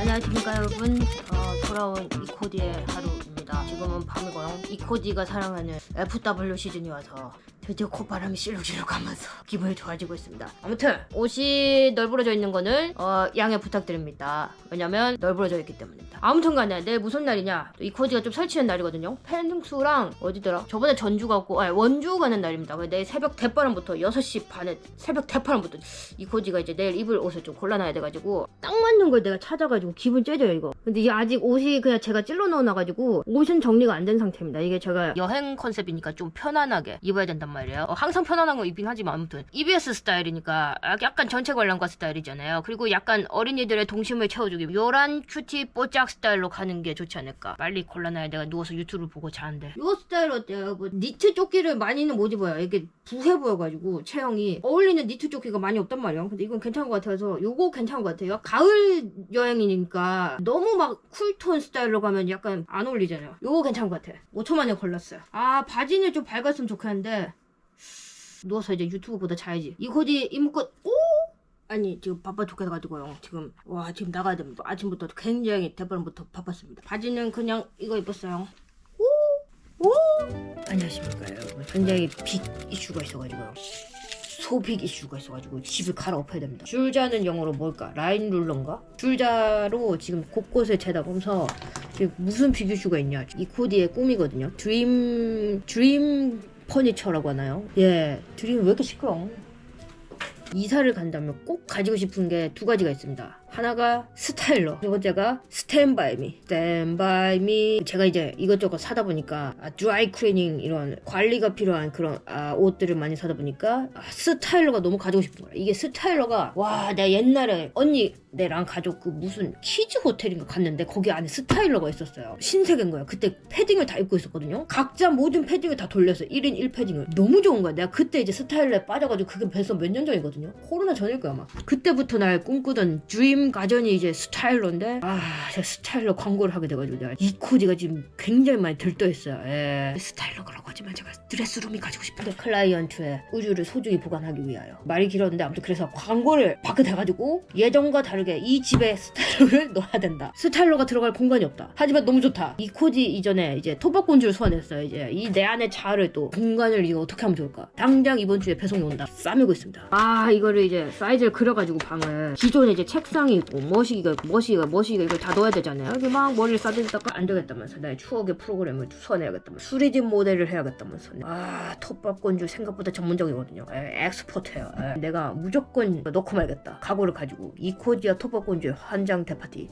안녕하십니까 여러분. 어, 돌아온 이코디의 하루입니다. 지금은 밤이고요. 이코디가 사랑하는 FW 시즌이 와서 드디어 콧바람이 실룩실룩 하면서 기분이 좋아지고 있습니다. 아무튼 옷이 널브러져 있는 거는 어, 양해 부탁드립니다. 왜냐면 널브러져 있기 때문입니다. 아무튼 간에 내일 무슨 날이냐? 또 이코디가 좀 설치는 날이거든요. 펜승수랑 어디더라? 저번에 전주 가고 아니 원주 가는 날입니다. 내일 새벽 대바람부터 6시 반에 새벽 대바람부터 이 코디가 이제 내일 입을 옷을 좀 골라놔야 돼가지고 딱 맞는 걸 내가 찾아가지고 기분 째져요 이거. 근데 이게 아직 옷이 그냥 제가 찔러 넣어놔가지고 옷은 정리가 안 된 상태입니다. 이게 제가 여행 컨셉이니까 좀 편안하게 입어야 된단 말이에요 어, 항상 편안한 거 입긴 하지만 아무튼. EBS 스타일이니까 약간 전체 관람가 스타일이잖아요. 그리고 약간 어린이들의 동심을 채워주기 요란 큐티 뽀짝 스타일로 가는 게 좋지 않을까. 빨리 골라놔야 내가 누워서 유튜브 보고 자는데. 요 스타일 어때요? 뭐 니트 조끼를 많이는 못 입어요. 이게 부해 보여가지고 체형이 어울리는 니트 조끼가 많이 없단 말이에요. 근데 이건 괜찮은 것 같아서 요거 괜찮은 것 같아요. 가을 여행이니까 너무 막 쿨톤 스타일로 가면 약간 안 어울리잖아요. 요거 괜찮은 것 같아. 5초 만에 골랐어요. 아 바지는 좀 밝았으면 좋겠는데 누워서 이제 유튜브 보다 자야지. 이 코디 이목껏 오! 아니 지금 바빠 죽겠어가지고요. 지금 와 지금 나가야 됩니다. 아침부터 굉장히 대바람부터 바빴습니다. 바지는 그냥 이거 입었어요. 오! 오! 안녕하십니까 여러분 굉장히 빅 이슈가 있어가지고요. 소빅 이슈가 있어가지고 집을 갈아엎어야 됩니다. 줄자는 영어로 뭘까? 라인 룰러인가? 줄자로 지금 곳곳에 재다 지금 무슨 빅 이슈가 있냐? 이 코디의 꿈이거든요. 드림 드림 퍼니처라고 하나요? 예 드림 왜 이렇게 시끄러워 이사를 간다면 꼭 가지고 싶은 게 두 가지가 있습니다. 하나가 스타일러, 두 번째가 스탠바이미. 스탠바이미. 제가 이제 이것저것 사다 보니까 아, 드라이 클리닝 이런 관리가 필요한 그런 아, 옷들을 많이 사다 보니까 아, 스타일러가 너무 가지고 싶은 거야. 이게 스타일러가 와, 내가 옛날에 언니 내랑 가족 그 무슨 키즈 호텔인가 갔는데 거기 안에 스타일러가 있었어요. 신세계인 거야. 그때 패딩을 다 입고 있었거든요. 각자 모든 패딩을 다 돌려서 1인 1패딩을. 너무 좋은 거야. 내가 그때 이제 스타일러에 빠져가지고 그게 벌써 몇 년 전이거든요. 코로나 전일 거야 아마. 그때부터 날 꿈꾸던 드림 가전이 이제 스타일러인데 아, 제가 스타일러 광고를 하게 돼가지고 내가 이 코디가 지금 굉장히 많이 들떠있어요. 예. 스타일러라고 하지만 제가 드레스룸이 가지고 싶은데 클라이언트의 의류를 소중히 보관하기 위하여 말이 길었는데 아무튼 그래서 광고를 받게 돼가지고 예전과 다르게 이 집에 스타일러를 넣어야 된다. 스타일러가 들어갈 공간이 없다. 하지만 너무 좋다. 이 코디 이전에 이제 토박공주를 소환했어요. 이제 이 내 안의 자아를 또 공간을 이거 어떻게 하면 좋을까? 당장 이번 주에 배송이 온다. 싸매고 있습니다. 아 이거를 이제 사이즈를 그려가지고 방을 기존에 이제 책상이 있고 머시기가 있고 머시기가 머시기가 이걸 다 넣어야 되잖아요. 이렇게 막 머리를 싸들다가 안 되겠다면서 나의 추억의 프로그램을 수선해야겠다면서 수리집 모델을 해야겠다면서 아 톱밥건주 생각보다 전문적이거든요. 에, 엑스퍼트예요. 에, 내가 무조건 넣고 말겠다. 각오를 가지고 이코디아 톱밥건주의 환장 대파티.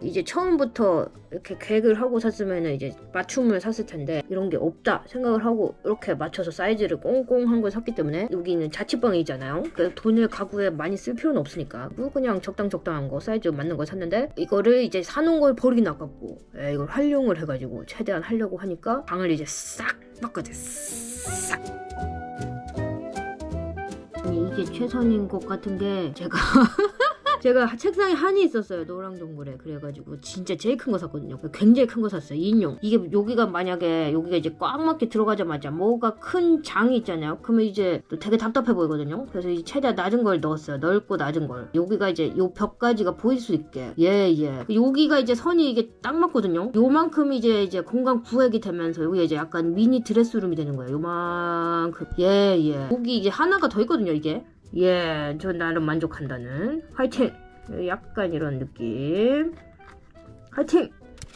이제 처음부터 이렇게 계획을 하고 샀으면 이제 맞춤을 샀을 텐데 이런 게 없다 생각을 하고 이렇게 맞춰서 사이즈를 꽁꽁한 걸 샀기 때문에 여기는 자취방이잖아요. 그래서 돈을 가구에 많이 쓸 필요는 없으니까 뭐 그냥 적당 적당한 거 사이즈 맞는 걸 샀는데 이거를 이제 사놓은 걸 버리긴 아깝고 에, 이걸 활용을 해가지고 최대한 하려고 하니까 방을 이제 싹 바꿔줘 싹. 이게 최선인 것 같은 게 제가 제가 책상에 한이 있었어요 노랑 동굴에. 그래가지고 진짜 제일 큰 거 샀거든요. 굉장히 큰 거 샀어요 2인용 이게 여기가 만약에 여기가 이제 꽉 맞게 들어가자마자 뭐가 큰 장이 있잖아요. 그러면 이제 또 되게 답답해 보이거든요. 그래서 이 최대한 낮은 걸 넣었어요. 넓고 낮은 걸. 여기가 이제 요 벽까지가 보일 수 있게. 예 예. 여기가 이제 선이 이게 딱 맞거든요. 요만큼 이제 이제 공간 구획이 되면서 여기 이제 약간 미니 드레스룸이 되는 거예요. 요만큼. 예 예. 여기 이제 하나가 더 있거든요 이게 예, 저 나름 만족한다는 화이팅! 약간 이런 느낌. 화이팅!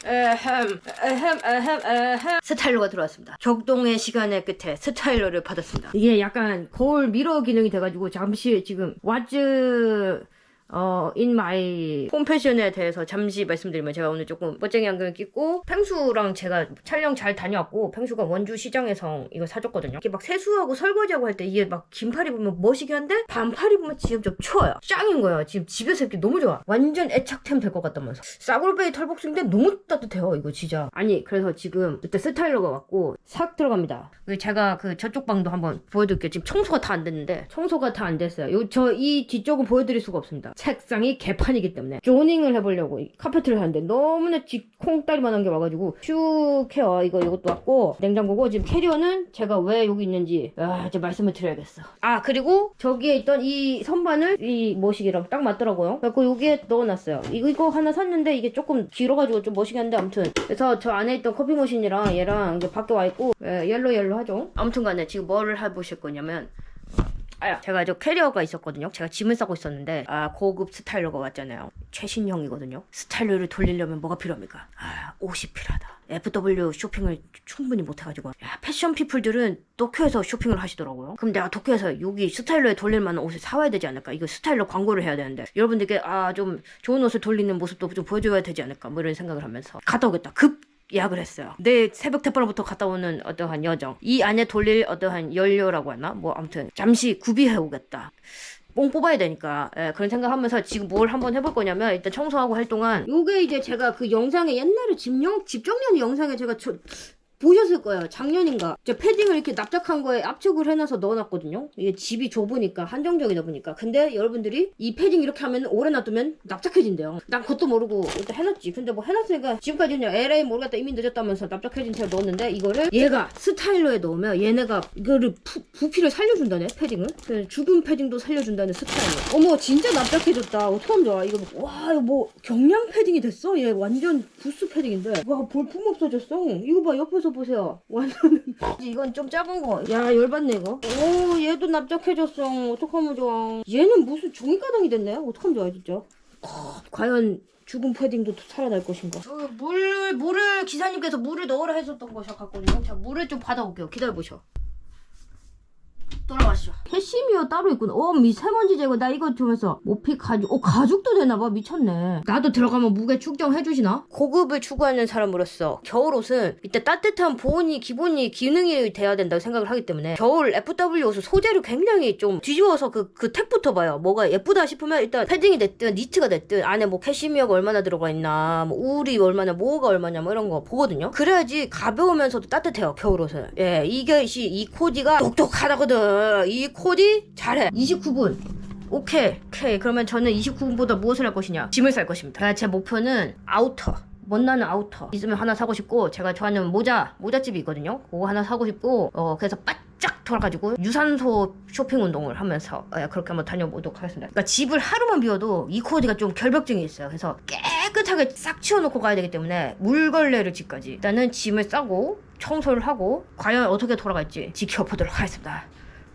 에헴, 에헴, 에헴, 에헴. 스타일러가 들어왔습니다. 적동의 시간의 끝에 스타일러를 받았습니다. 이게 약간 거울 미러 기능이 돼가지고 잠시 지금 왓츠 어, in my 홈패션에 대해서 잠시 말씀드리면 제가 오늘 조금 멋쟁이 안경을 끼고 펭수랑 제가 촬영 잘 다녀왔고 펭수가 원주 시장에서 이거 사줬거든요. 이게 막 세수하고 설거지하고 할 때 이게 막 긴팔 입으면 멋이긴 한데 반팔 입으면 지금 좀 추워요. 짱인 거예요. 지금 집에서 입기 너무 좋아. 완전 애착템 될 것 같다면서. 싸구르베이 털복숭인데 너무 따뜻해요. 이거 진짜. 아니 그래서 지금 그때 스타일러가 왔고 싹 들어갑니다. 그 제가 그 저쪽 방도 한번 보여드릴게요. 지금 청소가 다 안 됐는데 청소가 다 안 됐어요. 요 저 이 뒤쪽은 보여드릴 수가 없습니다. 책상이 개판이기 때문에 조닝을 해보려고 이 카페트를 하는데 너무나 지 콩다리만한 게 와가지고 슈 케어 이거 이것도 왔고. 냉장고고 지금 캐리어는 제가 왜 여기 있는지 아 이제 말씀을 드려야겠어. 아 그리고 저기에 있던 이 선반을 이 모시기랑 딱 맞더라고요. 그래서 여기에 넣어놨어요. 이거 이거 하나 샀는데 이게 조금 길어가지고 좀 멋있긴 한데 아무튼. 그래서 저 안에 있던 커피 머신이랑 얘랑 이게 밖에 와 있고 예, 옐로 옐로 하죠. 아무튼 간에 지금 뭐를 해보실 거냐면 아야. 제가 저 캐리어가 있었거든요. 제가 짐을 싸고 있었는데 아 고급 스타일러가 왔잖아요. 최신형이거든요. 스타일러를 돌리려면 뭐가 필요합니까? 아 옷이 필요하다. FW 쇼핑을 충분히 못해가지고. 야, 패션 피플들은 도쿄에서 쇼핑을 하시더라고요. 그럼 내가 도쿄에서 여기 스타일러에 돌릴 만한 옷을 사와야 되지 않을까? 이거 스타일러 광고를 해야 되는데. 여러분들께 아 좀 좋은 옷을 돌리는 모습도 좀 보여줘야 되지 않을까? 뭐 이런 생각을 하면서. 갔다 오겠다. 급 예약을 했어요. 내일 새벽 대바로부터 갔다 오는 어떠한 여정. 이 안에 돌릴 어떠한 연료라고 하나? 뭐 아무튼 잠시 구비해 오겠다. 뽕 뽑아야 되니까 예, 그런 생각하면서 지금 뭘 한번 해볼 거냐면 일단 청소하고 할 동안 요게 이제 제가 그 영상에 옛날에 집영 집정년 영상에 제가 저, 보셨을 거예요. 작년인가. 저 패딩을 이렇게 납작한 거에 압축을 해놔서 넣어놨거든요. 이게 집이 좁으니까, 한정적이다 보니까. 근데 여러분들이 이 패딩 이렇게 하면 오래 놔두면 납작해진대요. 난 그것도 모르고 일단 해놨지. 근데 뭐 해놨으니까 지금까지 그냥 LA 모르겠다 이미 늦었다면서 납작해진 채로 넣었는데 이거를 얘가 스타일러에 넣으면 얘네가 이거를 부, 부피를 살려준다네, 패딩을. 죽은 패딩도 살려준다는 스타일러. 어머, 진짜 납작해졌다. 어떡하면 좋아. 이거, 와, 이거 뭐 경량 패딩이 됐어? 얘 완전 부스 패딩인데. 와, 볼품 없어졌어. 이거 봐, 옆에서 보세요. 완전. 이건 좀 작은 거. 야, 열받네, 이거. 오, 얘도 납작해졌어. 어떡하면 좋아. 얘는 무슨 종이가방이 됐네? 어떡하면 좋아, 진짜. 아, 과연 죽은 패딩도 살아날 것인가? 그 물, 물을, 기사님께서 물을 넣으라 해줬던 거 같거든요. 자, 물을 좀 받아올게요. 기다려 보셔. 돌아왔어. 캐시미어 따로 있구나. 어, 미세먼지 제거. 나 이거 주면서 모피 가죽. 어, 가죽도 되나봐. 미쳤네. 나도 들어가면 무게 측정해 주시나? 고급을 추구하는 사람으로서 겨울 옷은 이때 따뜻한 보온이 기본이 기능이 돼야 된다고 생각을 하기 때문에 겨울 FW 옷은 소재를 굉장히 좀 뒤집어서 그, 그 택부터 봐요. 뭐가 예쁘다 싶으면 일단 패딩이 됐든 니트가 됐든 안에 뭐 캐시미어가 얼마나 들어가 있나 뭐 울이 얼마나 뭐가 얼마냐 뭐 이런 거 보거든요. 그래야지 가벼우면서도 따뜻해요. 겨울 옷은. 예, 이것이 이 코디가 똑똑하다거든. 이 코디 잘해. 29분. 오케이. 오케이. 그러면 저는 29분보다 무엇을 할 것이냐? 짐을 쌀 것입니다. 제 목표는 아우터. 멋나는 아우터 있으면 하나 사고 싶고 제가 좋아하는 모자 모자집이 있거든요 그거 하나 사고 싶고 어 그래서 바짝 돌아가지고 유산소 쇼핑 운동을 하면서 어, 그렇게 한번 다녀보도록 하겠습니다 그러니까 집을 하루만 비워도 이 코디가 좀 결벽증이 있어요 그래서 깨끗하게 싹 치워놓고 가야 되기 때문에 물걸레를 집까지 일단은 짐을 싸고 청소를 하고 과연 어떻게 돌아갈지 지켜보도록 하겠습니다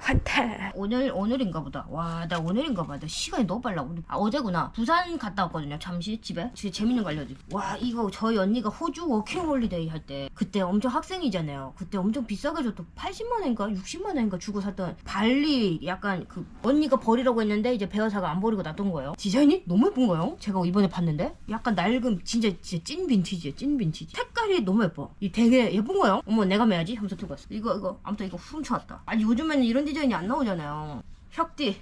환태 오늘 오늘인가 보다. 와 나 오늘인가 봐나 시간이 너무 빨라. 오늘 아 어제구나. 부산 갔다 왔거든요 잠시 집에. 진짜 재밌는 거 알려드릴게요 와 이거 저희 언니가 호주 워킹 홀리데이 할 때 그때 엄청 학생이잖아요. 그때 엄청 비싸게 줬던 80만 원인가 60만 원인가 주고 샀던 발리 약간 그 언니가 버리라고 했는데 이제 배워사가 안 버리고 놔둔 거예요. 디자인이 너무 예쁜 거예요. 제가 이번에 봤는데. 약간 낡은 진짜 진짜 찐 빈티지야 찐 빈티지. 색깔이 너무 예뻐. 이 되게 예쁜 거예요. 어머 내가 매야지 하면서 들고 왔어. 이거 이거. 아무튼 이거 훔쳐왔다. 아니 요즘에는 이런 디자인이 안 나오잖아요. 혁띠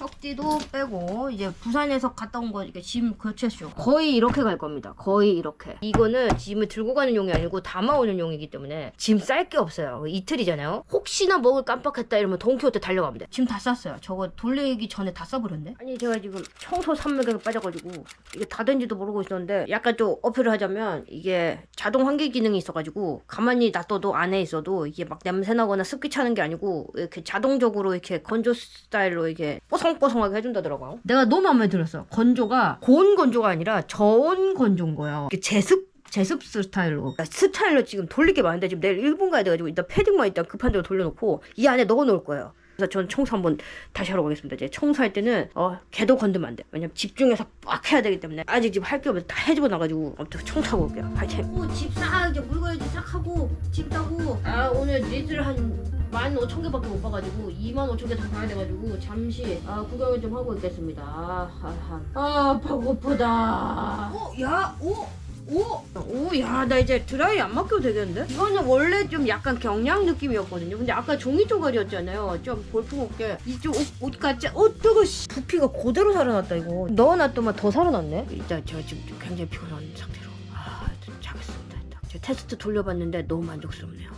혁띠도 빼고 이제 부산에서 갔다 온거 이렇게 짐 교체쇼 거의 이렇게 갈 겁니다. 거의 이렇게. 이거는 짐을 들고 가는 용이 아니고 담아오는 용이기 때문에 짐 쌀 게 없어요. 이틀이잖아요. 혹시나 먹을 깜빡했다 이러면 동키호테 달려갑니다 짐다 쌌어요. 저거 돌리기 전에 다 써버렸네. 아니 제가 지금 청소 산맥에 빠져가지고 이게 다 된지도 모르고 있었는데 약간 좀 어필을 하자면 이게 자동 환기 기능이 있어가지고 가만히 놔둬도 안에 있어도 이게 막 냄새 나거나 습기 차는 게 아니고 이렇게 자동적으로 이렇게 건조 스타일로 이게 뽀송 뽀송하게 해준다더라고요. 내가 너무 마음에 들었어. 건조가 고온 건조가 아니라 저온 건조인 거예요. 이게 제습 제습 스타일로 스타일로 지금 돌릴 게 많은데 지금 내일 일본 가야 돼가지고 일단 패딩만 일단 급한 대로 돌려놓고 이 안에 넣어놓을 거예요. 그래서 전 청소 한번 다시 하러 가겠습니다. 이제 청소할 때는 어 개도 건들면 안 돼. 왜냐면 집중해서 빡 해야 되기 때문에 아직 지금 할게 없어 다 해집어 놔가지고 아무튼 청소하고 올게요. 파이팅. 집싹 이제 물건이지 싹 하고 집 따고 아 오늘 니들 한 15,000개밖에 못 봐가지고 25,000개 다 봐야 돼가지고 잠시 아, 구경을 좀 하고 있겠습니다. 아, 아, 아 배고프다. 어, 야, 오, 오, 오, 야, 나 이제 드라이 안 맡겨도 되겠는데? 이거는 원래 좀 약간 경량 느낌이었거든요. 근데 아까 종이 조각이었잖아요. 좀 볼품없게 이쪽 옷, 옷 같지? 어, 뜨거, 씨. 부피가 그대로 살아났다 이거. 넣어놨더만 더 살아났네. 일단 제가 지금 좀 굉장히 피곤한 상태로 아, 좀 자겠습니다. 일단 제가 테스트 돌려봤는데 너무 만족스럽네요.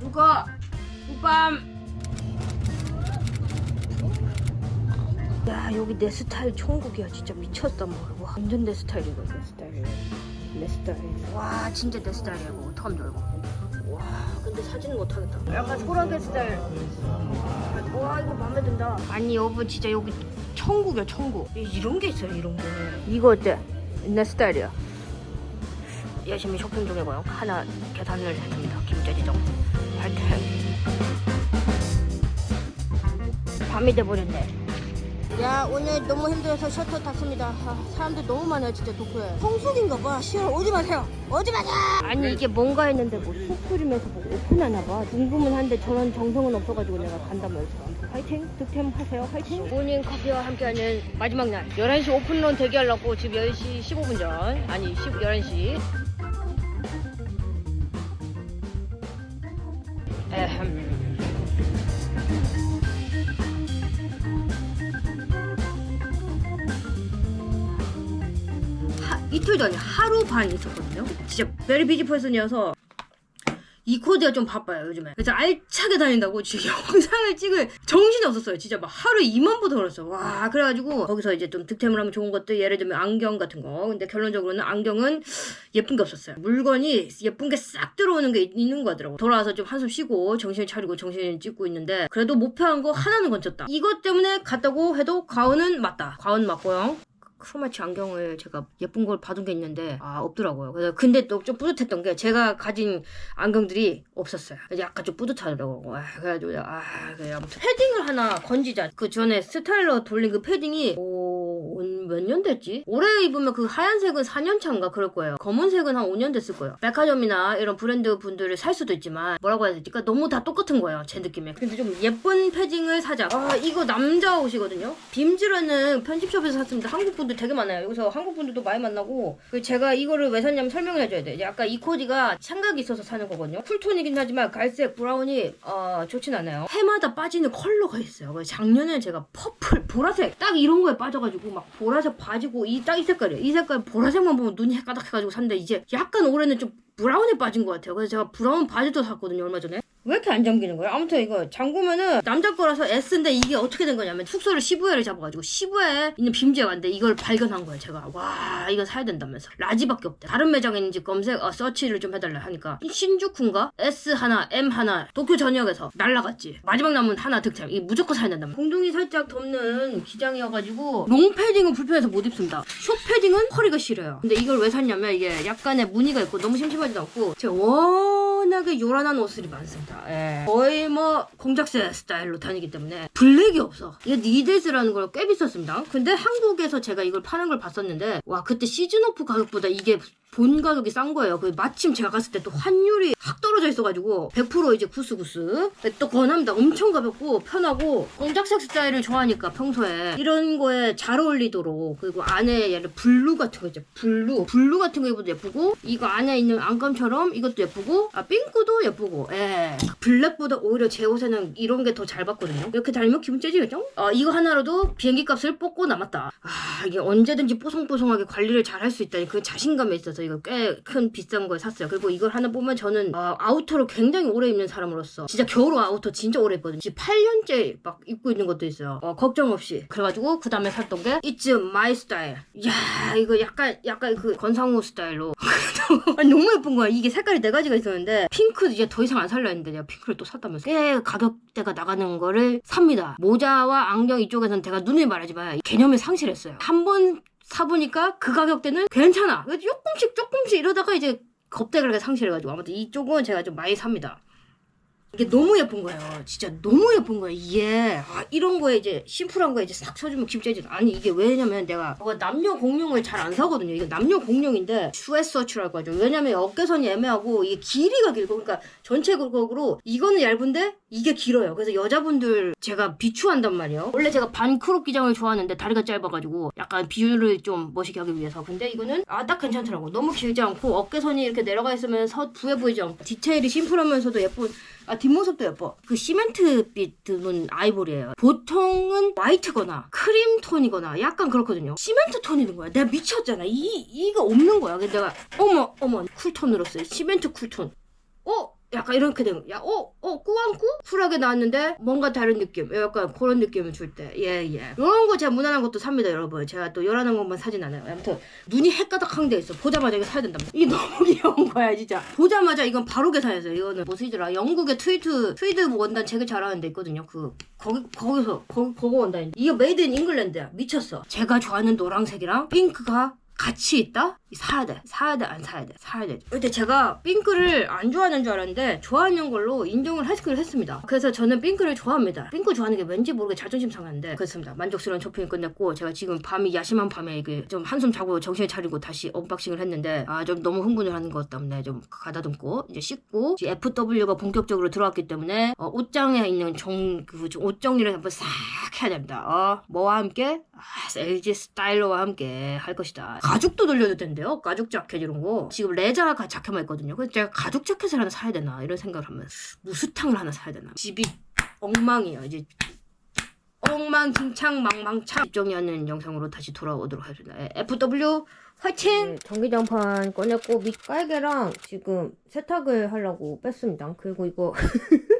누가 우밤 야 여기 내 스타일 천국이야. 진짜 미쳤다 뭐 와, 완전 내 스타일이고 내 스타일. 내 스타일. 와 진짜 내 스타일이야 이거. 어떡하면 좋아 이거 와 근데 사진은 못하겠다. 약간 소라게 스타일. 와 이거 마음에 든다. 아니 여러분 진짜 여기 천국이야 천국. 이- 이런 게 있어요 이런 게. 이거 어때? 내 스타일이야. 열심히 쇼핑 중이고요. 하나 계산을 했습니다. 김재지정. 파이팅 밤이 돼버렸네 야 오늘 너무 힘들어서 셔터 탔습니다. 아, 사람들 너무 많아요 진짜 도쿄에. 성수기인가 봐. 싫어 오지 마세요. 오지 마세요! 아니 이게 뭔가 했는데 뭐 스크림에서 뭐 오픈하나 봐. 궁금은 한데 저런 정성은 없어가지고 내가 간다면서 파이팅! 득템 하세요. 파이팅! 모닝 커피와 함께하는 마지막 날. 11시 오픈런 대기하려고 지금 10시 15분 전. 아니 10, 11시 이틀 전에 하루 반 있었거든요. 진짜 베리 비지 퍼슨이어서 이 코드가 좀 바빠요 요즘에. 그래서 알차게 다닌다고 지금 영상을 찍을 정신이 없었어요. 진짜 막 하루에 2만 보도 걸었어. 와 그래가지고 거기서 이제 좀 득템을 하면 좋은 것들 예를 들면 안경 같은 거. 근데 결론적으로는 안경은 예쁜 게 없었어요. 물건이 예쁜 게 싹 들어오는 게 있는 거더라고. 돌아와서 좀 한숨 쉬고 정신을 차리고 정신을 찍고 있는데 그래도 목표한 거 하나는 건졌다. 이것 때문에 갔다고 해도 과언은 맞다. 과언 맞고요 크로마치 안경을 제가 예쁜 걸 받은 게 있는데 아 없더라고요. 그래서 근데 또 좀 뿌듯했던 게 제가 가진 안경들이 없었어요. 약간 좀 뿌듯하더라고. 아, 그래가지고 아 그래 아무튼 패딩을 하나 건지자. 그 전에 스타일러 돌린 그 패딩이 몇년 됐지? 올해 입으면 그 하얀색은 4년 차인가 그럴 거예요. 검은색은 한 5년 됐을 거예요. 백화점이나 이런 브랜드 분들을 살 수도 있지만 뭐라고 해야 되지? 그러니까 너무 다 똑같은 거예요. 제 느낌에. 근데 좀 예쁜 패딩을 사자. 아 이거 남자 옷이거든요. 빔즈라는 편집숍에서 샀습니다. 한국 분들 되게 많아요. 여기서 한국 분들도 많이 만나고 그 제가 이거를 왜 샀냐면 설명을 해줘야 돼. 약간 이 코디가 창각이 있어서 사는 거거든요. 쿨톤이긴 하지만 갈색, 브라운이 어, 좋진 않아요. 해마다 빠지는 컬러가 있어요. 작년에 제가 퍼플, 보라색 딱 이런 거에 빠져가지고 막 보라색 바지고 이 딱 이 색깔이에요. 이 색깔 보라색만 보면 눈이 헷가닥해가지고 샀는데 이제 약간 올해는 좀 브라운에 빠진 것 같아요. 그래서 제가 브라운 바지도 샀거든요 얼마 전에. 왜 이렇게 안 잠기는 거예요? 아무튼 이거 잠그면은 남자 거라서 S인데 이게 어떻게 된 거냐면 숙소를 시부야를 잡아가지고 시부야에 있는 왔는데 이걸 발견한 거예요 제가. 와 이거 사야 된다면서. 라지밖에 없대. 다른 매장에 있는지 검색 어, 서치를 좀 해달라 하니까 신주쿠인가? S 하나 M 하나 도쿄 전역에서 날라갔지. 마지막 남은 하나 득템. 이 무조건 사야 된다면 공둥이 살짝 덮는 기장이어가지고 롱 패딩은 불편해서 못 입습니다. 숏 패딩은 허리가 시려요. 근데 이걸 왜 샀냐면 이게 약간의 무늬가 있고 너무 심심하지도 않고 제가 워낙에 요란한 옷들이 많습니다. 예. 거의 뭐 공작새 스타일로 다니기 때문에 블랙이 없어. 이게 니데즈라는 걸 꽤 비쌌습니다. 근데 한국에서 제가 이걸 파는 걸 봤었는데 와 그때 시즌 오프 가격보다 이게 본 가격이 싼 거예요. 그 마침 제가 갔을 때 또 환율이 확 떨어져 있어가지고 100% 이제 구스구스 또 권합니다. 엄청 가볍고 편하고 공작색 스타일을 좋아하니까 평소에 이런 거에 잘 어울리도록 그리고 안에 얘를 블루 같은 거 있죠. 블루 블루 같은 거 입어도 예쁘고 이거 안에 있는 안감처럼 이것도 예쁘고 아 핑크도 예쁘고 예 블랙보다 오히려 제 옷에는 이런 게 더 잘 받거든요. 이렇게 달면 기분 째지겠죠? 어, 이거 하나로도 비행기 값을 뽑고 남았다. 아 이게 언제든지 뽀송뽀송하게 관리를 잘 할 수 있다니 그 자신감에 있어서 이거 꽤 큰 비싼 걸 샀어요. 그리고 이걸 하나 보면 저는 어, 아우터를 굉장히 오래 입는 사람으로서 진짜 겨울 아우터 진짜 오래 입거든요. 지금 8년째 막 입고 있는 것도 있어요. 어, 걱정 없이. 그래가지고 그 다음에 샀던 게 It's My Style. 야 이거 약간 약간 그 권상우 스타일로 아니, 너무 예쁜 거야. 이게 색깔이 네 가지가 있었는데 핑크 이제 더 이상 안 살려 했는데 내가 핑크를 또 샀다면서 꽤 가격대가 나가는 거를 삽니다. 모자와 안경 이쪽에서는 제가 눈을 말하지만 개념을 상실했어요. 한번 사보니까 그 가격대는 괜찮아. 조금씩 조금씩 이러다가 이제 겁대가게 상실해가지고 아무튼 이쪽은 제가 좀 많이 삽니다. 이게 너무 예쁜 거예요. 진짜 너무 예쁜 거예요. 이게 아, 이런 거에 이제 심플한 거에 이제 싹 써주면 기분째지. 아니 이게 왜냐면 내가 뭐 남녀 공룡을 잘 안 사거든요. 이게 남녀 공룡인데 슈에서치라고 하죠. 왜냐면 어깨선이 애매하고 이게 길이가 길고 그러니까 전체적으로 이거는 얇은데 이게 길어요. 그래서 여자분들 제가 비추한단 말이에요. 원래 제가 반 크롭 기장을 좋아하는데 다리가 짧아가지고 약간 비율을 좀 멋있게 하기 위해서. 근데 이거는 아 딱 괜찮더라고. 너무 길지 않고 어깨선이 이렇게 내려가 있으면 서 부해 보이지 않고 디테일이 심플하면서도 예쁜 아 뒷모습도 예뻐. 그 시멘트빛 은 아이보리예요. 보통은 화이트거나 크림 톤이거나 약간 그렇거든요. 시멘트 톤이는 거야. 내가 미쳤잖아. 이 이거 없는 거야. 내가 어머 어머 쿨톤으로 써요. 시멘트 쿨톤. 어 약간 이렇게 되는 야, 어, 어, 꾸안꾸? 쿨하게 나왔는데 뭔가 다른 느낌. 약간 그런 느낌을 줄 때. 예, 예. 이런 거 제가 무난한 것도 삽니다, 여러분. 제가 또 열하는 것만 사진 않아요. 아무튼 눈이 헷가닥한 데 있어. 보자마자 이거 사야 된다. 이게 너무 귀여운 거야, 진짜. 보자마자 이건 바로 계산했어요. 이거는 뭐 쓰더라. 영국의 트위트 트위드 원단 되게 잘하는 데 있거든요. 그 거기 거기서 거기 그거 원단. 이거 메이드 인 잉글랜드야. 미쳤어. 제가 좋아하는 노란색이랑 핑크가 같이 있다? 사야 돼. 사야 돼. 안 사야 돼. 사야 돼. 근데 제가 핑크를 안 좋아하는 줄 알았는데 좋아하는 걸로 인정을 하기로 했습니다. 그래서 저는 핑크를 좋아합니다. 핑크 좋아하는 게 왠지 모르게 자존심 상하는데 그렇습니다. 만족스러운 쇼핑이 끝냈고 제가 지금 밤이 야심한 밤에 이게 좀 한숨 자고 정신을 차리고 다시 언박싱을 했는데 아 좀 너무 흥분을 하는 것 때문에 좀 가다듬고 이제 씻고 FW가 본격적으로 들어왔기 때문에 어, 옷장에 있는 정 그 옷 정리를 한번 싹 해야 됩니다. 어, 뭐와 함께 아, LG 스타일러와 함께 할 것이다. 가죽도 돌려도 된대요. 가죽 자켓 이런 거. 지금 레자 가 자켓만 있거든요. 그래서 제가 가죽 자켓을 하나 사야 되나 이런 생각을 하면 무스탕을 하나 사야 되나. 집이 엉망이에요. 이제 엉망진창 망망창 입정하는 영상으로 다시 돌아오도록 하겠습니다. 예, FW 화이팅! 전기장판 꺼냈고 밑 깔개랑 지금 세탁을 하려고 뺐습니다. 그리고 이거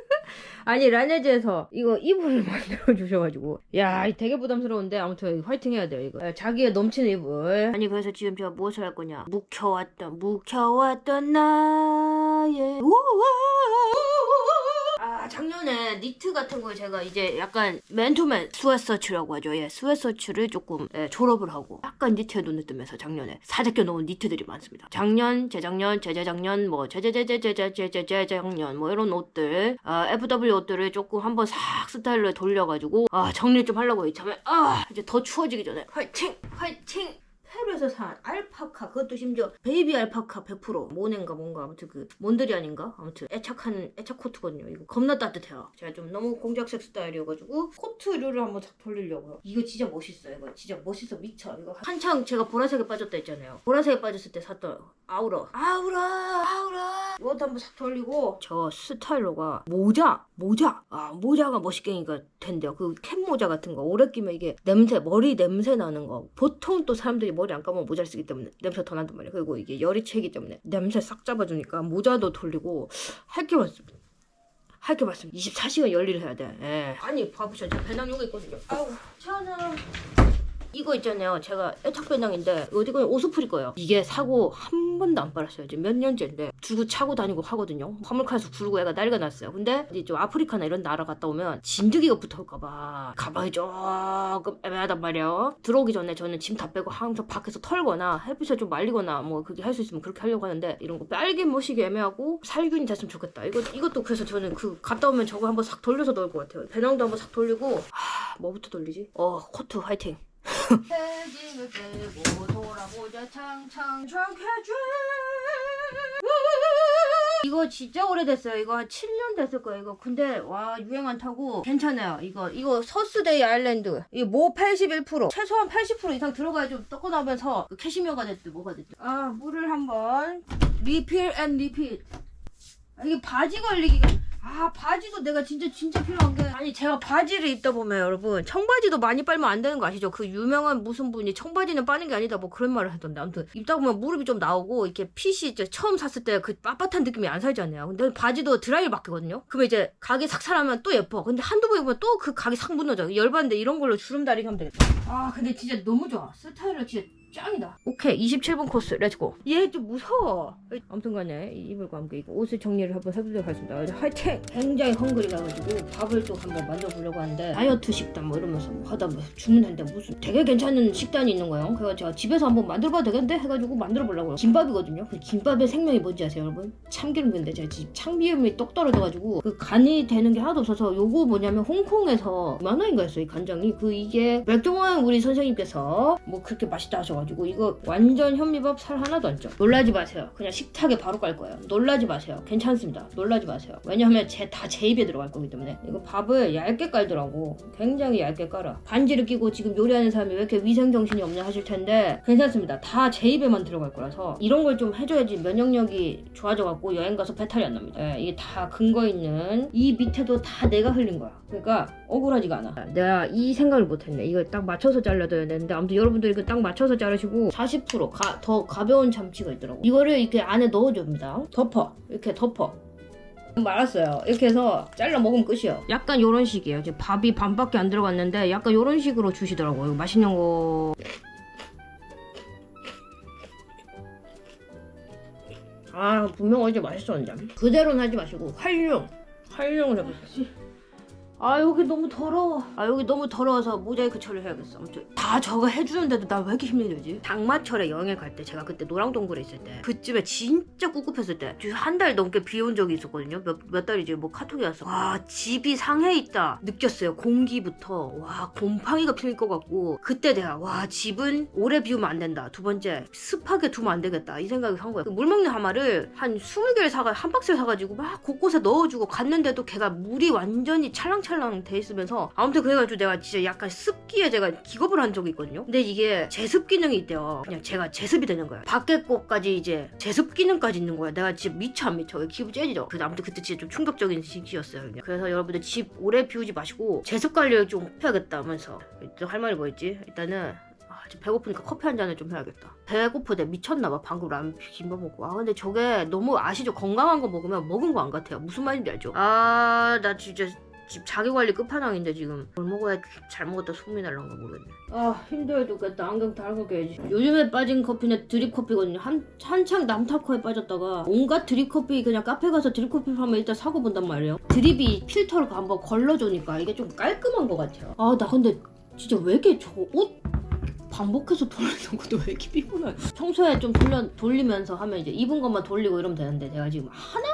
아니 라네즈에서 이거 이불을 만들어 주셔가지고. 야이 되게 부담스러운데 아무튼 화이팅 해야 돼요 이거. 예, 자기의 넘치는 이불. 아니 그래서 지금 제가 무엇을 할 거냐? 묵혀왔던 묵혀왔던 나 아 작년에 니트 같은 걸 제가 이제 약간 맨투맨 스웨서츠라고 하죠. 예 스웨서츠를 조금 예, 졸업을 하고 약간 니트에 눈을 뜨면서 작년에 사재껴 놓은 니트들이 많습니다. 작년 재작년 재재작년 뭐 재재재재재재재재재작년 뭐 이런 옷들 아, FW 옷들을 조금 한번 싹 스타일로 돌려가지고 아 정리 좀 하려고 이참에 아 이제 더 추워지기 전에 화이팅! 화이팅 페루에서 산 알파카 그것도 심지어 베이비 알파카 100% 모넨가 뭔가 아무튼 그 몬드리 아닌가? 아무튼 애착한 애착 코트거든요. 이거 겁나 따뜻해요. 제가 좀 너무 공작색 스타일이어가지고 코트류를 한번 싹 돌리려고요. 이거 진짜 멋있어요. 이거 진짜 멋있어. 미쳐. 이거 한창 제가 보라색에 빠졌다 했잖아요. 보라색에 빠졌을 때 샀던 아우라 아우라 아우라 이것도 한번 싹 돌리고 저 스타일로가 모자 모자. 아 모자가 멋있게니까 된대요. 그 캡 모자 같은 거. 오래 끼면 이게 냄새 머리 냄새 나는 거. 보통 또 사람들이 머리 안 감으면 모자를 쓰기 때문에 냄새 더 난단 말이에요. 그리고 이게 열이 채기 때문에 냄새 싹 잡아주니까 모자도 돌리고 할 게 많습니다. 할 게 많습니다. 24시간 열일을 해야 돼. 예. 아니 봐보셔. 제 배낭 요거 있거든요. 아우 차나 이거 있잖아요. 제가 애착 배낭인데 어디가 오스프리 거예요. 이게 사고 한 번도 안 빨았어요. 이제 몇 년째인데 두고 차고 다니고 하거든요. 화물칸에서 구르고 애가 난리가 났어요. 근데 이제 좀 아프리카나 이런 나라 갔다 오면 진드기가 붙어올까봐 가방이 조금 애매하단 말이에요. 들어오기 전에 저는 짐 다 빼고 항상 밖에서 털거나 햇빛에 좀 말리거나 뭐 그게 할 수 있으면 그렇게 하려고 하는데 이런 거 빨개 모시기 애매하고 살균이 됐으면 좋겠다. 이거 이것도 그래서 저는 그 갔다 오면 저거 한번 싹 돌려서 넣을 것 같아요. 배낭도 한번 싹 돌리고 하, 뭐부터 돌리지? 어 코트 화이팅. 해짐을 빼고 돌아보자 창창 청해줘 이거 진짜 오래됐어요. 이거 한 7년 됐을 거예요. 이거 근데 와 유행 안 타고 괜찮아요. 이거 이거 서스데이 아일랜드. 뭐81% 최소한 80% 이상 들어가야 좀 떡고 나면서 그 캐시미어가 됐든 뭐가 됐든. 아 물을 한번. 리필 앤 리필. 아, 이게 바지 걸리기가 아 바지도 내가 진짜 진짜 필요한 게. 아니 제가 바지를 입다 보면 여러분 청바지도 많이 빨면 안 되는 거 아시죠? 그 유명한 무슨 분이 청바지는 빠는 게 아니다 뭐 그런 말을 하던데. 아무튼 입다 보면 무릎이 좀 나오고 이렇게 핏이 이제 처음 샀을 때 그 빳빳한 느낌이 안 살잖아요. 근데 바지도 드라이를 맡기거든요. 그러면 이제 각이 삭살하면 또 예뻐. 근데 한두 번 입으면 또그 각이 싹 무너져. 열받는데 이런 걸로 주름다리 하면 되겠다. 아 근데 진짜 너무 좋아. 스타일은 진짜 짱이다. 오케이, 27분 코스, 렛츠고. 얘 좀 무서워. 아무튼 간에 이 이불과 함께 옷을 정리를 한번 해보도록 하겠습니다. 화이팅! 굉장히 헝그리 가가지고 밥을 또 한번 만들어보려고 하는데 다이어트 식단 뭐 이러면서 뭐 하다 뭐 죽는데 무슨 되게 괜찮은 식단이 있는 거예요. 그래서 제가 집에서 한번 만들어봐도 되겠는데? 해가지고 만들어보려고요. 김밥이거든요. 그 김밥의 생명이 뭔지 아세요, 여러분? 참기름인데 제가 지금 참기름이 똑 떨어져가지고 그 간이 되는 게 하나도 없어서 요거 뭐냐면 홍콩에서 만화인가였어요, 이 간장이. 그 이게 백종원 우리 선생님께서 뭐 그렇게 맛있다 하셔가지고 이거 완전 현미밥 살 하나도 안 쪄. 놀라지 마세요. 그냥 식탁에 바로 깔 거예요. 놀라지 마세요. 괜찮습니다. 놀라지 마세요. 왜냐하면 제 다 제 입에 들어갈 거기 때문에 이거 밥을 얇게 깔더라고. 굉장히 얇게 깔아. 반지를 끼고 지금 요리하는 사람이 왜 이렇게 위생 정신이 없냐 하실 텐데 괜찮습니다. 다 제 입에만 들어갈 거라서 이런 걸 좀 해줘야지 면역력이 좋아져갖고 여행 가서 배탈이 안 납니다. 예, 이게 다 근거 있는 이 밑에도 다 내가 흘린 거야. 그러니까 억울하지가 않아. 내가 이 생각을 못했네. 이거 딱 맞춰서 잘라둬야 되는데 아무튼 여러분들 이거 딱 맞춰서 자르시고 40% 가, 더 가벼운 참치가 있더라고. 이거를 이렇게 안에 넣어줍니다. 덮어. 이렇게 덮어. 말았어요. 이렇게 해서 잘라 먹으면 끝이에요. 약간 요런 식이에요. 이제 밥이 반밖에 안 들어갔는데 약간 요런 식으로 주시더라고요. 맛있는 거. 아 분명 어제 맛있었는데 그대로는 하지 마시고 활용 활용을 해보세요. 아 여기 너무 더러워. 아 여기 너무 더러워서 모자이크 처리해야겠어. 아무튼 다 저거 해주는데도 나 왜 이렇게 힘들지? 장마철에 여행을 갈 때 제가 그때 노랑동굴에 있을 때 그쯤에 진짜 꿉꿉했을 때 한 달 넘게 비 온 적이 있었거든요. 몇, 몇 달이지 뭐 카톡이 왔어. 와 집이 상해 있다 느꼈어요. 공기부터 와 곰팡이가 필 것 같고 그때 내가 와 집은 오래 비우면 안 된다. 두 번째 습하게 두면 안 되겠다 이 생각을 한 거야. 그물 먹는 하마를 한 20개를 사가 한 박스를 사가지고 막 곳곳에 넣어주고 갔는데도 걔가 물이 완전히 찰랑찰랑 돼 있으면서 아무튼 그래가지고 내가 진짜 약간 습기에 제가 기겁을 한 적이 있거든요. 근데 이게 제습 기능이 있대요. 그냥 제가 제습이 되는 거야. 밖에 것까지 이제 제습 기능까지 있는 거야. 내가 진짜 미쳐 안 미쳐. 기분 째지죠. 그래서 아무튼 그때 진짜 좀 충격적인 시기였어요. 그래서 여러분들 집 오래 비우지 마시고 제습 관리를 좀 해야겠다 하면서 할 말이 뭐였지? 일단은 아, 배고프니까 커피 한 잔을 좀 해야겠다. 배고프대 미쳤나봐. 방금 라면 김밥 먹고. 아 근데 저게 너무 아시죠? 건강한 거 먹으면 먹은 거 안 같아요. 무슨 말인지 알죠? 아 나 진짜 집 자기 관리 끝판왕인데 지금 뭘 먹어야 잘 먹었다 소문이 날란가 모르겠네. 아 힘들어 죽겠다. 안경 달고 깨야지. 요즘에 빠진 커피는 드립 커피거든요. 한 한창 남타코에 빠졌다가 온갖 드립 커피 그냥 카페 가서 드립 커피 하면 일단 사고 본단 말이에요. 드립이 필터를 한번 걸러주니까 이게 좀 깔끔한 것 같아요. 아 나 근데 진짜 왜 이렇게 저옷 반복해서 돌리는 것도 왜 이렇게 피곤해? 평소에 좀 돌려, 돌리면서 하면 이제 입은 것만 돌리고 이러면 되는데 내가 지금 하나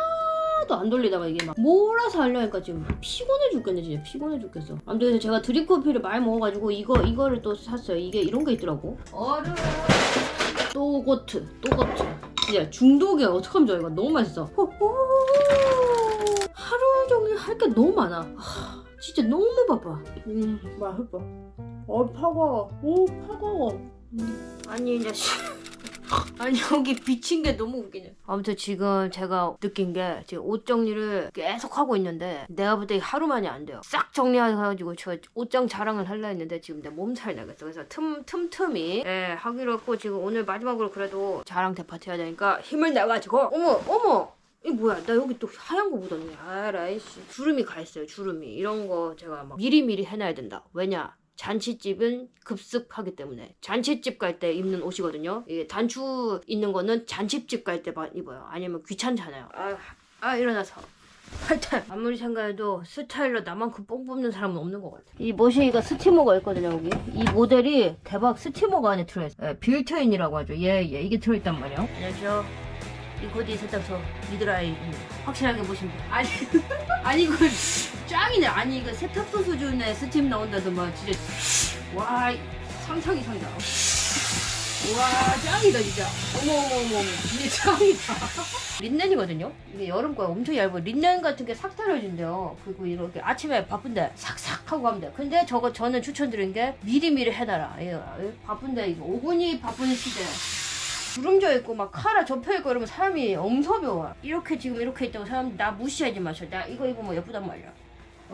도 안 돌리다가 이게 막 몰아서 하려니까 지금 피곤해 죽겠네 진짜. 피곤해 죽겠어. 아무튼 그래서 제가 드립 커피를 많이 먹어가지고 이거 이거를 또 샀어요. 이게 이런 게 있더라고. 얼음. 또고트 또고트. 진짜 중독이야. 어떡하면 좋아 이거. 너무 맛있어. 하루 종일 할 게 너무 많아. 하, 진짜 너무 바빠. 음 맛있어. 어 파가 오 파가 아니 이제 씨. 아니 여기 비친 게 너무 웃기네. 아무튼 지금 제가 느낀 게 지금 옷 정리를 계속 하고 있는데 내가 볼 때 하루만이 안 돼요. 싹 정리해가지고 저 옷장 자랑을 하려 했는데 지금 내 몸살 나겠어. 그래서 틈, 틈틈이 예, 하기로 했고 지금 오늘 마지막으로 그래도 자랑 대파티 해야 되니까 힘을 내가지고. 어머 어머! 이 뭐야? 나 여기 또 하얀 거 묻었네. 아라이씨. 주름이 가 있어요 주름이. 이런 거 제가 막 미리미리 해놔야 된다. 왜냐 잔치집은 급습하기 때문에. 잔치집 갈 때 입는 옷이거든요. 이게 단추 있는 거는 잔치집 갈 때만 입어요. 아니면 귀찮잖아요. 아, 아 일어나서. 하여튼 아무리 생각해도 스타일러 나만큼 뽕 뽑는 사람은 없는 것 같아 이 머신이가 스티머가 있거든요 여기. 이 모델이 대박 스티머가 안에 들어있어요. 예, 빌트인이라고 하죠. 예예 이게 들어있단 말이에요. 안녕하세요. 이 코디 세탁소 미드라이 확실하게 보시면 돼요. 아니 아니 이거 짱이네. 아니 이거 세탁소 수준의 스팀 나온다더만 진짜 와 상상 이상이다 와 짱이다 진짜. 어머 어머 어머. 어머 짱이다. 린넨이거든요? 이게 여름 거야 엄청 얇아 린넨 같은 게싹 달려진대요. 그리고 이렇게 아침에 바쁜데 삭삭 하고 돼 근데 저거 저는 추천드린 게 미리미리 해놔라. 이거 바쁜데 이거 5분이 바쁜 시대 주름져 있고 막 카라 접혀 있고 이러면 사람이 엄서벼워. 이렇게 지금 이렇게 있다고 사람 나 무시하지 마셔. 나 이거 입으면 예쁘단 말이야.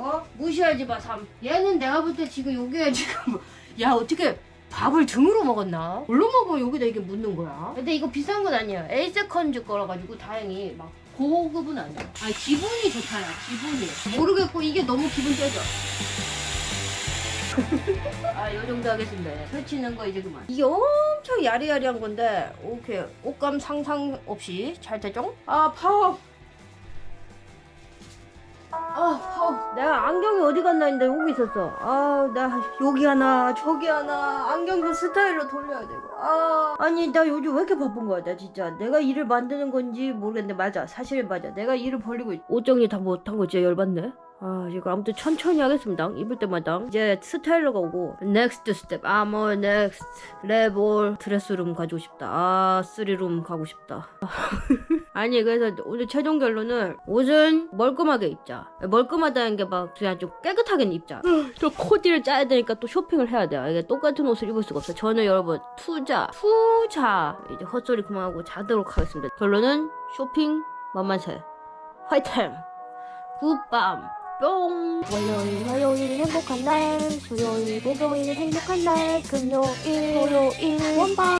어? 무시하지 마 삼. 얘는 내가 볼 때 지금 여기에 지금 뭐- 야 어떻게 밥을 등으로 먹었나? 뭘로 먹으면 여기다 이게 묻는 거야? 근데 이거 비싼 건 아니에요. 에이세컨즈 거라 가지고 다행히 막 고급은 아니야. 아 기분이 좋다 야 기분이. 모르겠고 이게 너무 기분 째져. 아, 요 정도 하겠습니다. 설치는 거 이제 그만. 이게 엄청 야리야리한 건데, 오케이. 옷감 상상 없이 잘 되죠? 아, 파워. 아, 파워. 내가 안경이 어디 갔나 했는데 여기 있었어. 아, 나 여기 하나, 저기 하나. 안경 좀 스타일로 돌려야 되고. 아, 아니, 나 요즘 왜 이렇게 바쁜 거야, 나 진짜. 내가 일을 만드는 건지 모르겠는데, 맞아. 사실 맞아. 내가 일을 벌리고 있... 옷 정리 다 못한 거 진짜 열받네. 아, 지금 아무튼 천천히 하겠습니다. 입을 때마다. 이제 스타일러가 오고, 넥스트 스텝. 아, 뭐, 넥스트. 레볼. 드레스룸 가지고 싶다. 아, 쓰리룸 가고 싶다. 아니, 그래서 오늘 최종 결론은 옷은 멀끔하게 입자. 멀끔하다는 게 막 그냥 좀 깨끗하게 입자. 또 코디를 짜야 되니까 또 쇼핑을 해야 돼요. 이게 똑같은 옷을 입을 수가 없어요. 저는 여러분, 투자, 투자. 이제 헛소리 그만하고 자도록 하겠습니다. 결론은 쇼핑 만만세. 화이팅! 굿밤! 뿅! 월요일 화요일 행복한 날 수요일 목요일 행복한 날 금요일 토요일 원방